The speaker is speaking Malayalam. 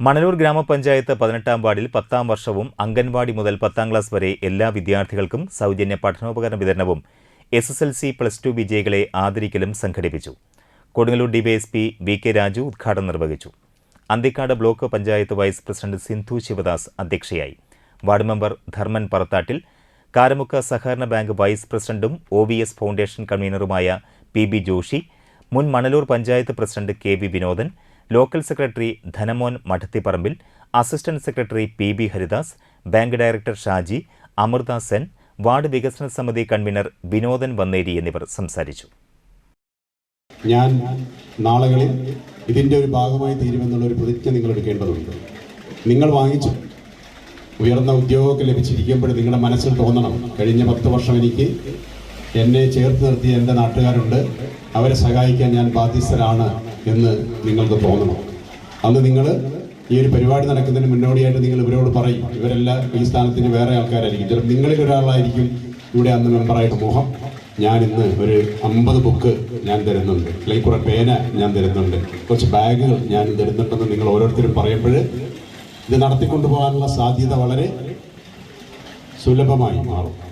മണലൂർ ഗ്രാമപഞ്ചായത്ത് പതിനെട്ടാം വാർഡിൽ പത്താം വർഷവും അംഗൻവാടി മുതൽ പത്താം ക്ലാസ് വരെ എല്ലാ വിദ്യാർത്ഥികൾക്കും സൗജന്യ പഠനോപകരണ വിതരണവും S S L C plus two വിജയികളെ ആദരിക്കലും സംഘടിപ്പിച്ചു. Kodungallur DYSP V K Raju ഉദ്ഘാടനം നിർവഹിച്ചു. Anthikad block panchayat vice president Sindhu Sivadas അധ്യക്ഷയായി. വാർഡ് മെമ്പർ ധർമ്മൻ പറത്താട്ടിൽ കാരമുക്ക സഹകരണ ബാങ്ക് വൈസ് പ്രസിഡന്റും ഒ വി എസ് ഫൗണ്ടേഷൻ കൺവീനറുമായ പി ബി ജോഷി മുൻ Manalur panchayat president K V Vinodan local secretary Dhanamon Madathiparambil assistant secretary P B Haridas bank director Shaji Amrita Sen ward വികസന സമിതി കൺവീനർ വിനോദൻ വന്നേരി എന്നിവർ സംസാരിച്ചു. ഞാൻ നാളുകളിൽ ഇതിന്റെ ഒരു ഭാഗമായി തീരുമെന്നുള്ള ഒരു പ്രതിജ്ഞ നിങ്ങൾ എടുക്കേണ്ടതുണ്ട്. നിങ്ങൾ വാങ്ങിച്ചു ഉയർന്ന ഉദ്യോഗമൊക്കെ ലഭിച്ചിരിക്കുമ്പോൾ നിങ്ങളുടെ മനസ്സിൽ തോന്നണം. കഴിഞ്ഞ പത്ത് വർഷം എനിക്ക് എന്നെ ചേർത്ത് നിർത്തിയ എന്റെ നാട്ടുകാരുണ്ട്. അവരെ സഹായിക്കാൻ ഞാൻ ബാധ്യസ്ഥരാണ്. എന്ന് നിങ്ങൾക്ക് തോന്നണം. അന്ന് നിങ്ങൾ ഈ ഒരു പരിപാടി നടക്കുന്നതിന് മുന്നോടിയായിട്ട് നിങ്ങൾ ഇവരോട് പറയും. ഇവരെല്ലാം ഈ സ്ഥാനത്തിന് വേറെ ആൾക്കാരായിരിക്കും. ചിലപ്പോൾ നിങ്ങളിൽ ഒരാളായിരിക്കും ഇവിടെ അന്ന് മെമ്പറായിട്ട് മോഹം ഞാൻ ഇന്ന് ഒരു അമ്പത് ബുക്ക് ഞാൻ തരുന്നുണ്ട്. അല്ലെങ്കിൽ കുറെ പേന ഞാൻ തരുന്നുണ്ട്. കുറച്ച് ബാഗുകൾ ഞാൻ തരുന്നുണ്ടെന്ന് നിങ്ങൾ ഓരോരുത്തരും പറയുമ്പോൾ ഇത് നടത്തിക്കൊണ്ടു പോകാനുള്ള സാധ്യത വളരെ സുലഭമായി മാറും.